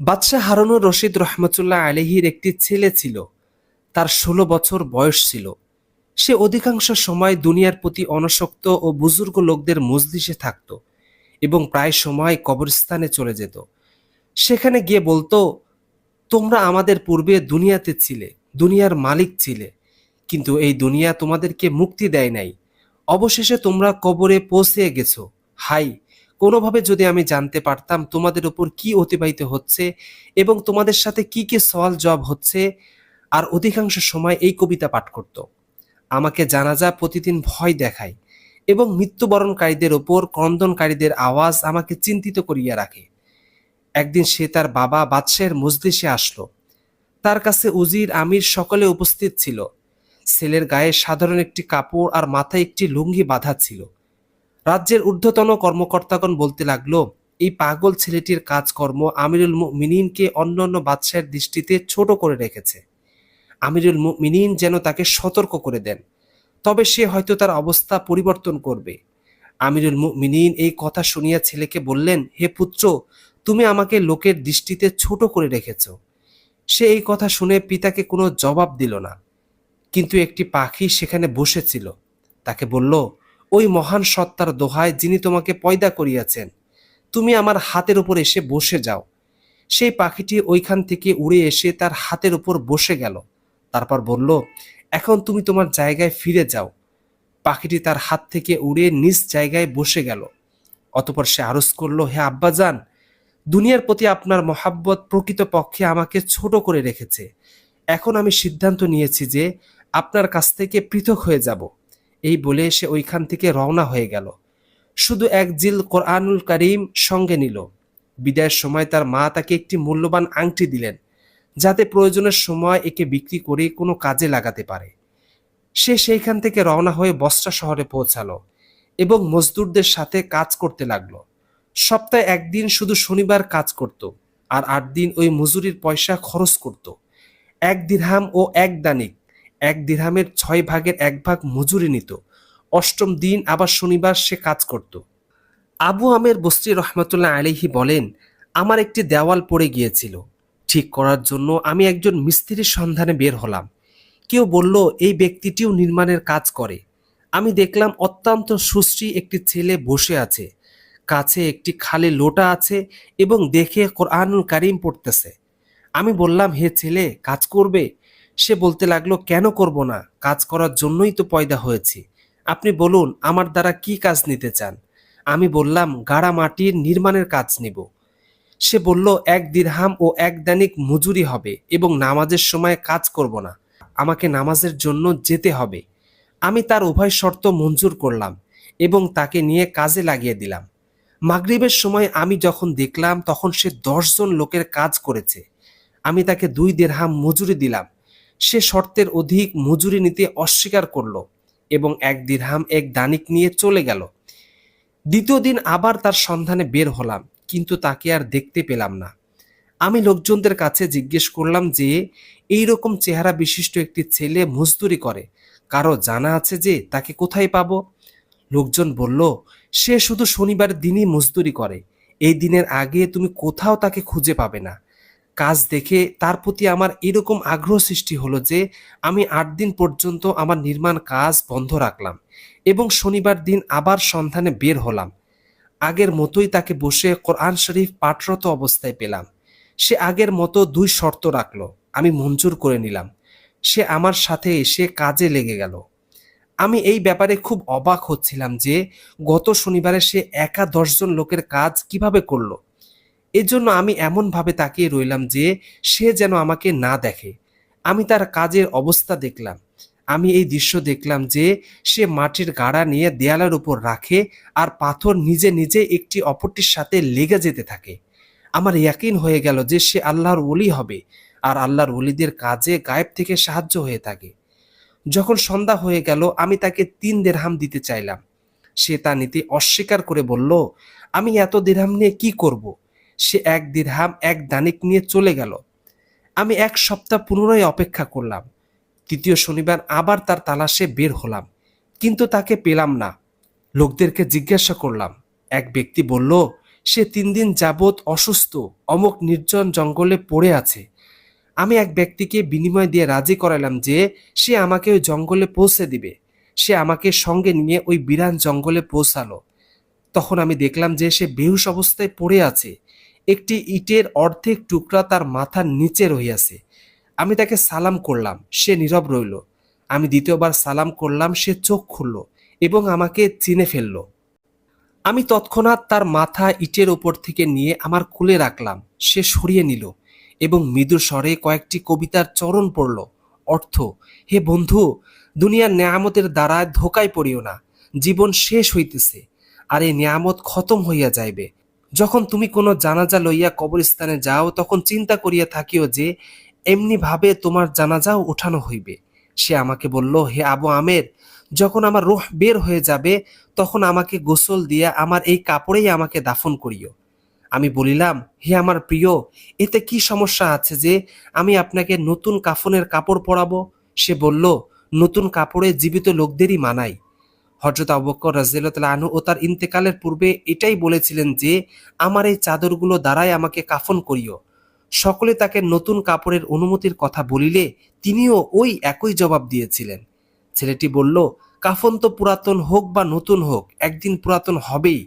বাদশাহ হারুনুর রশিদ রহমতুল্লাহ আলহির একটি ছেলে ছিল। তার ষোলো বছর বয়স ছিল। সে অধিকাংশ সময় দুনিয়ার প্রতি অনশক্ত ও বুজুর্গ লোকদের মজলিসে থাকত এবং প্রায় সময় কবরস্থানে চলে যেত। সেখানে গিয়ে বলতো, তোমরা আমাদের পূর্বে দুনিয়াতে ছিলে, দুনিয়ার মালিক ছিলে, কিন্তু এই দুনিয়া তোমাদেরকে মুক্তি দেয় নাই। অবশেষে তোমরা কবরে পৌঁছে গেছো। হাই কোনোভাবে যদি আমি জানতে পারতাম তোমাদের উপর কি অতিবাহিত হচ্ছে এবং তোমাদের সাথে কি কি সওয়াল জবাব হচ্ছে, আর অধিকাংশ সময় এই কবিতা পাঠ করত। আমাকে জানাজা প্রতিদিন ভয় দেখায় এবং মৃত্যুবরণকারীদের ওপর ক্রন্দনকারীদের আওয়াজ আমাকে চিন্তিত করিয়া রাখে। একদিন সে তার বাবা বাদশাহের মজলিসে আসলো। তার কাছে উজির আমির সকলে উপস্থিত ছিল। ছেলের গায়ে সাধারণ একটি কাপড় আর মাথায় একটি লুঙ্গি বাঁধা ছিল। রাজ্যের ঊর্ধ্বতন কর্মকর্তাগণ বলতে লাগল, এই পাগল ছেলেটির কাজকর্ম আমিরুল মিনিনকে অন্যান্য বাদশাহের দৃষ্টিতে ছোট করে রেখেছে। আমিরুল মিনিন যেন তাকে সতর্ক করে দেন, তবে সে হয়তো তার অবস্থা পরিবর্তন করবে। আমিরুল মিনিন এই কথা শুনিয়া ছেলেকে বললেন, হে পুত্র, তুমি আমাকে লোকের দৃষ্টিতে ছোট করে রেখেছ। সে এই কথা শুনে পিতাকে কোনো জবাব দিল না। কিন্তু একটি পাখি সেখানে বসেছিল। তাকে বলল ওই মহান সত্তার দোহায় যিনি তোমাকে পয়দা করিয়াছেন, তুমি আমার হাতের উপর এসে বসে যাও। সেই পাখিটি ওইখান থেকে উড়ে এসে তার হাতের উপর বসে গেল। তারপর বলল, এখন তুমি তোমার জায়গায় ফিরে যাও। পাখিটি তার হাত থেকে উড়ে নিজ জায়গায় বসে গেল। অতপর সে আরজ করল, হে আব্বা আব্বাজান, দুনিয়ার প্রতি আপনার মহাব্বত প্রকৃত পক্ষে আমাকে ছোট করে রেখেছে। এখন আমি সিদ্ধান্ত নিয়েছি যে আপনার কাছ থেকে পৃথক হয়ে যাব। এই বলে সে ওইখান থেকে রওনা হয়ে গেল। শুধু এক জিল কোরআনুল করিম সঙ্গে নিল। বিদায়ের সময় তার মা তাকে একটি মূল্যবান আংটি দিলেন, যাতে প্রয়োজনের সময় একে বিক্রি করে কোনো কাজে লাগাতে পারে। সে সেইখান থেকে রওনা হয়ে বস্ত্রা শহরে পৌঁছালো এবং মজদুরদের সাথে কাজ করতে লাগল। সপ্তাহে একদিন শুধু শনিবার কাজ করত আর আট দিন ওই মজুরির পয়সা খরচ করত। এক দিরহাম ও এক দানিক এক দিরহামের ছয় ভাগের এক ভাগ মজুরি নিত। অষ্টম দিন আবার শনিবার সে কাজ করত। আবু আমের বস্তি রহমতুল্লাহ আলিহি বলেন, আমার একটি দেওয়াল পড়ে গিয়েছিল। ঠিক করার জন্য আমি একজন মিস্ত্রির সন্ধানে বের হলাম। কেউ বলল, এই ব্যক্তিটিও নির্মাণের কাজ করে। আমি দেখলাম অত্যন্ত সুশ্রী একটি ছেলে বসে আছে। কাছে একটি খালি লোটা আছে এবং দেখে কোরআনুল কারিম পড়তেছে। আমি বললাম, হে ছেলে, কাজ করবে? সে বলতে লাগল, কেন করব না? কাজ করার জন্যই তো পয়দা হয়েছি। আপনি বলুন, আমার দ্বারা কি কাজ নিতে চান? আমি বললাম, গাড়া মাটির নির্মাণের কাজ নিব। সে বলল, এক দিরহাম ও এক দৈনিক মজুরি হবে এবং নামাজের সময় কাজ করব না। আমাকে নামাজের জন্য যেতে হবে। আমি তার উভয় শর্ত মঞ্জুর করলাম এবং তাকে নিয়ে কাজে লাগিয়ে দিলাম। মাগরিবের সময় আমি যখন দেখলাম, তখন সে দশজন লোকের কাজ করেছে। আমি তাকে দুই দেড়হাম মজুরি দিলাম। সে শর্তের অধিক মজুরি নিতে অস্বীকার করল এবং এক দিরহাম এক দানিক নিয়ে চলে গেল। দ্বিতীয় দিন আবার তার সন্ধানে বের হলাম, কিন্তু তাকে আর দেখতে পেলাম না। আমি লোকজনদের কাছে জিজ্ঞেস করলাম যে এই রকম চেহারা বিশিষ্ট একটি ছেলে মজদুরি করে। কারও জানা আছে যে তাকে কোথায় পাবো? লোকজন বলল, সে শুধু শনিবার দিনই মজদুরি করে। এই দিনের আগে তুমি কোথাও তাকে খুঁজে পাবে না। কাজ দেখে তার প্রতি আমার এরকম আগ্রহ সৃষ্টি হলো যে আমি আট দিন পর্যন্ত আমার নির্মাণ কাজ বন্ধ রাখলাম এবং শনিবার দিন আবার সন্ধানে বের হলাম। আগের মতোই তাকে বসে কোরআন শরীফ পাঠরত অবস্থায় পেলাম। সে আগের মতো দুই শর্ত রাখল, আমি মঞ্জুর করে নিলাম। সে আমার সাথে এসে কাজে লেগে গেল। আমি এই ব্যাপারে খুব অবাক হচ্ছিলাম যে গত শনিবারে সে একা দশজন লোকের কাজ কীভাবে করল? এজন্য আমি এমনভাবে তাকিয়ে রইলাম যে সে যেন আমাকে না দেখে। আমি তার কাজের অবস্থা দেখলাম। আমি এই দৃশ্য দেখলাম যে সে মাটির গাড়া নিয়ে দেয়ালের উপর রাখে আর পাথর নিজে নিজে একটি অপরটির সাথে লেগে যেতে থাকে। আমার ইয়াকিন হয়ে গেল যে সে আল্লাহর ওলি হবে আর আল্লাহর ওলিদের কাজে গায়েব থেকে সাহায্য হয়ে থাকে। যখন সন্ধ্যা হয়ে গেল, আমি তাকে তিন দেড়হাম দিতে চাইলাম। সে তা নিতে অস্বীকার করে বলল, আমি এত দেড়হাম নিয়ে কি করব। সে এক দিরহাম এক দানিক নিয়ে চলে গেল। আমি এক সপ্তাহ পুনরায় অপেক্ষা করলাম। তৃতীয় শনিবার আবার তার তালাশে বের হলাম, কিন্তু তাকে পেলাম না। লোকদেরকে জিজ্ঞাসা করলাম। এক ব্যক্তি বলল, সে তিন দিন যাবৎ অসুস্থ, অমুক নির্জন জঙ্গলে পড়ে আছে। আমি এক ব্যক্তিকে বিনিময় দিয়ে রাজি করালাম যে, সে আমাকে ওই জঙ্গলে পৌঁছে দিবে। সে আমাকে সঙ্গে নিয়ে ওই বিরান জঙ্গলে পৌঁছালো। তখন আমি দেখলাম যে সে বেহুশ অবস্থায় পড়ে আছে। একটি ইটের অর্ধেক টুকরা তার মাথার নিচে রহিয়াছে। আমি তাকে সালাম করলাম, সে নীরব রইল। আমি দ্বিতীয়বার সালাম করলাম, সে চোখ খুলল এবং আমাকে চিনে ফেলল। আমি তৎক্ষণাৎ তার মাথা ইটের ওপর থেকে নিয়ে আমার কোলে রাখলাম, সে সরিয়ে নিল এবং মৃদু স্বরে কয়েকটি কবিতার চরণ পড়ল। অর্থ, হে বন্ধু, দুনিয়ার নেয়ামতের দ্বারা ধোকায় পড়িও না, জীবন শেষ হইতেছে, আর এই নেয়ামত খতম হইয়া যাইবে। যখন তুমি কোনো জানাজা লইয়া কবরস্থানে যাও, তখন চিন্তা করিয়া থাকিও যে এমনি ভাবে তোমার জানাজাও উঠানো হইবে। সে আমাকে বলল, হে আবু আমের, যখন আমার রোহ বের হয়ে যাবে, তখন আমাকে গোসল দিয়া আমার এই কাপড়েই আমাকে দাফন করিও। আমি বলিলাম, হে আমার প্রিয়, এতে কি সমস্যা আছে যে, আমি আপনাকে নতুন কাফনের কাপড় পরাবো? সে বলল, নতুন কাপড়ে জীবিত লোকদেরই মানাই। হজরত আবকর রাজিয়াল আনু ও তার ইন্তেকালের পূর্বে এটাই বলেছিলেন যে, আমার এই চাদরগুলো দ্বারাই আমাকে কাফন করিও। সকলে তাকে নতুন কাপড়ের অনুমতির কথা বলিলে তিনিও ওই একই জবাব দিয়েছিলেন। ছেলেটি বলল, কাফন তো পুরাতন হোক বা নতুন হোক, একদিন পুরাতন হবেই।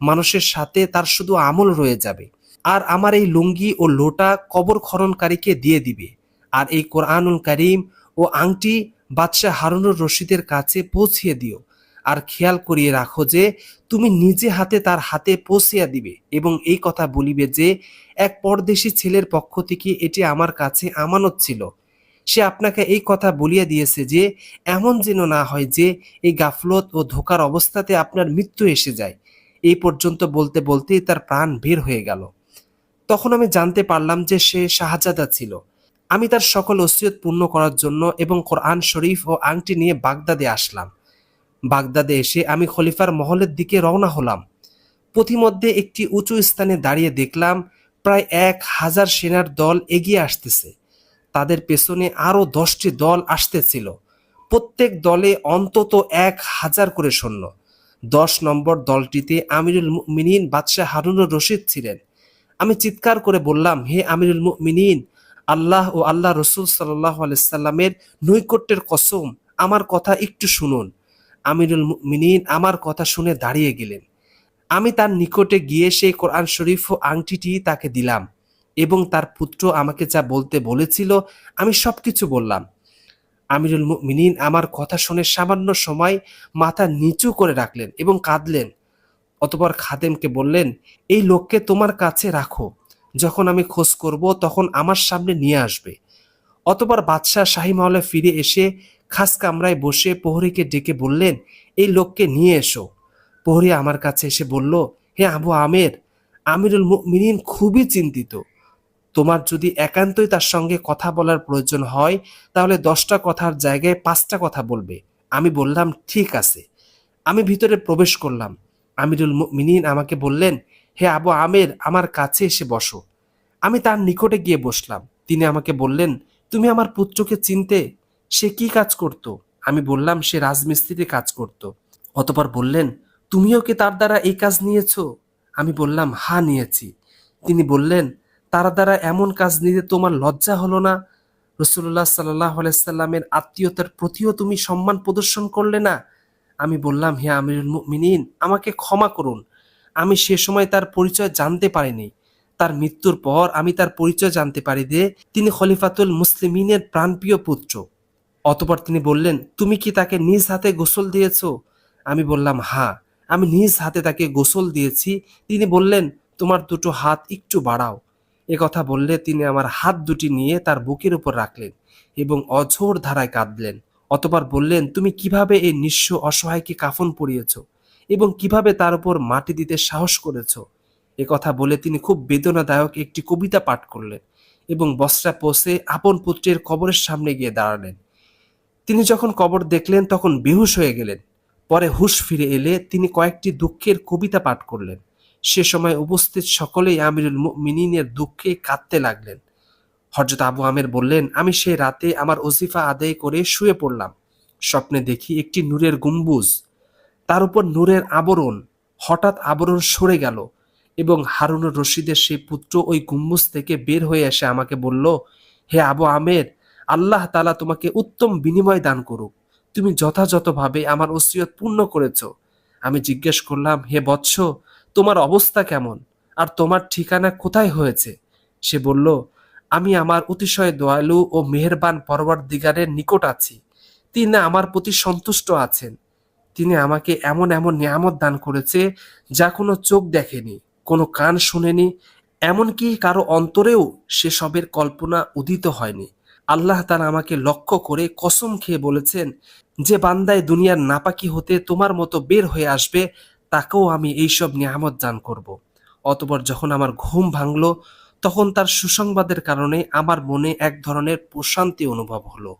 মানুষের সাথে তার শুধু আমল রয়ে যাবে। আর আমার এই লুঙ্গি ও লোটা কবর খননকারীকে দিয়ে দিবে। আর এই কোরআনুল করিম ও আংটি বাদশাহ হারুনুর রশিদের কাছে পৌঁছিয়ে দিও। আর খেয়াল করিয়ে রাখো যে তুমি নিজে হাতে তার হাতে পৌঁছিয়া দিবে এবং এই কথা বলিবে যে, এক পরদেশী ছেলের পক্ষ থেকে এটি আমার কাছে আমানত ছিল। সে আপনাকে এই কথা বলিয়া দিয়েছে যে, এমন যেন না হয় যে, এই গাফলত ও ধোকার অবস্থাতে আপনার মৃত্যু এসে যায়। এই পর্যন্ত বলতে বলতেই তার প্রাণ বের হয়ে গেল। তখন আমি জানতে পারলাম যে সে শাহজাদা ছিল। আমি তার সকল ওসিয়ত পূর্ণ করার জন্য এবং কোরআন শরীফ ও আংটি নিয়ে বাগদাদে আসলাম। বাগদাদে এসে আমি খলিফার মহলের দিকে রওনা হলাম। পথিমধ্যে একটি উঁচু স্থানে দাঁড়িয়ে দেখলাম প্রায় এক হাজার সেনার দল এগিয়ে আসতেছে। তাদের পেছনে আরও দশটি দল আসতেছিল। প্রত্যেক দলে অন্তত এক হাজার করে সৈন্য। দশ নম্বর দলটিতে আমিরুল মিনিন বাদশাহ হারুনুর রশিদ ছিলেন। আমি চিৎকার করে বললাম, হে আমিরুল মিনিন আল্লাহ ও আল্লাহ রসুল সাল্লাহ আলাইসাল্লামের নৈকট্যের কসম, আমার কথা একটু শুনুন। আমিরুল মিনিন আমার কথা শুনে দাঁড়িয়ে গেলেন। আমি তার নিকটে গিয়ে সেই কোরআন শরীফ ও আংটিটি তাকে দিলাম এবং তার পুত্র আমাকে যা বলতে বলেছিল আমি সবকিছু বললাম। আমিরুল মিনিন আমার কথা শুনে সামান্য সময় মাথা নিচু করে রাখলেন এবং কাঁদলেন। অতপর খাদেমকে বললেন, এই লোককে তোমার কাছে রাখো। যখন আমি খোঁজ করব তখন আমার সামনে নিয়ে আসবে। অতপর বাদশাহ শাহী মহলে ফিরে এসে খাস কামরায় বসে প্রহরীকে ডেকে বললেন, এই লোককে নিয়ে এসো। প্রহরী আমার কাছে এসে বলল, হে আবু আমের, আমিরুল মিনিন খুবই চিন্তিত। তোমার যদি একান্তই তার সঙ্গে কথা বলার প্রয়োজন হয়, তাহলে দশটা কথার জায়গায় পাঁচটা কথা বলবে। আমি বললাম, ঠিক আছে। আমি ভিতরে প্রবেশ করলাম। আমিরুল মিনিন আমাকে বললেন, হে আবু আমের, আমার কাছে এসে বসো। আমি তার নিকটে গিয়ে বসলাম। তিনি আমাকে বললেন, তুমি আমার পুত্রকে চিনতে সে কি কাজ করত? আমি বললাম, সে রাজমিস্ত্রিতে কাজ করত। অতপর বললেন, তুমিও কি তার দ্বারা এই কাজ নিয়েছো? আমি বললাম, হা, নিয়েছি। তিনি বললেন, তার দ্বারা এমন কাজ নিতে তোমার লজ্জা হলো না? রসুল্লাহ সাল্লাহ আলাইসাল্লামের আত্মীয়তার প্রতিও তুমি সম্মান প্রদর্শন করলে না? আমি বললাম, হে আমিরুল মিনিন আমাকে ক্ষমা করুন। আমি সে সময় তার পরিচয় জানতে পারিনি। তার মৃত্যুর পর আমি তার পরিচয় জানতে পারি যে তিনি খলিফাতুল মুসলিমিনের প্রাণপ্রিয় পুত্র। অতপর তিনি বললেন, তুমি কি তাকে নিজ হাতে গোসল দিয়েছ? আমি বললাম হ্যাঁ আমি নিজ হাতে তাকে গোসল দিয়েছি। তিনি বললেন, তোমার দুটো হাত একটু বাড়াও। এ কথা বললে তিনি আমার হাত দুটি নিয়ে তার বুকের উপর রাখলেন এবং অঝোর ধারায় কাঁদলেন। অতপর বললেন, তুমি কীভাবে এই নিঃস্ব অসহায়কে কাফন পরিয়েছ এবং কীভাবে তার উপর মাটি দিতে সাহস করেছ? এ কথা বলে তিনি খুব বেদনাদায়ক একটি কবিতা পাঠ করলেন এবং বস্ত্রা পোষে আপন পুত্রের কবরের সামনে গিয়ে দাঁড়ালেন। তিনি যখন কবর দেখলেন, তখন বেহুশ হয়ে গেলেন। পরে হুশ ফিরে এলে তিনি কয়েকটি দুঃখের কবিতা পাঠ করলেন। সে সময় উপস্থিত সকলেই আমিরুল মিনিনের দুঃখে কাঁদতে লাগলেন। হজরত আবু আমের বললেন, আমি সেই রাতে আমার ওজিফা আদায় করে শুয়ে পড়লাম। স্বপ্নে দেখি একটি নূরের গম্বুজ। তার উপর নূরের আবরণ। হঠাৎ আবরণ সরে গেল এবং হারুনুর রশিদের সেই পুত্র ওই গুম্বুজ থেকে বের হয়ে এসে আমাকে বলল, হে আবু আমের আল্লাহ তালা তোমাকে উত্তম বিনিময় দান করুক। তুমি যথাযথভাবে আমার ওসিয়ত পূর্ণ করেছ। আমি জিজ্ঞেস করলাম, হে বৎস, তোমার অবস্থা কেমন? আর তোমার ঠিকানা কোথায় হয়েছে? সে বলল, আমি আমার অতিশয় দয়ালু ও মেহেরবান পরবর দিগারের নিকট আছি। তিনি আমার প্রতি সন্তুষ্ট আছেন। তিনি আমাকে এমন এমন নিয়ামত দান করেছে যা কোনো চোখ দেখেনি, কোনো কান শুনেনি, এমনকি কারও অন্তরেও সেসবের কল্পনা উদিত হয়নি। আল্লাহ তারা আমাকে লক্ষ্য করে কসম খেয়ে বলেছেন, যে বান্দায় দুনিয়ার নাপাকি হতে তোমার মতো বের হয়ে আসবে, তাকেও আমি এইসব নিয়ামত দান করব। অতপর যখন আমার ঘুম ভাঙলো, তখন তার সুসংবাদের কারণে আমার মনে এক ধরনের প্রশান্তি অনুভব হলো।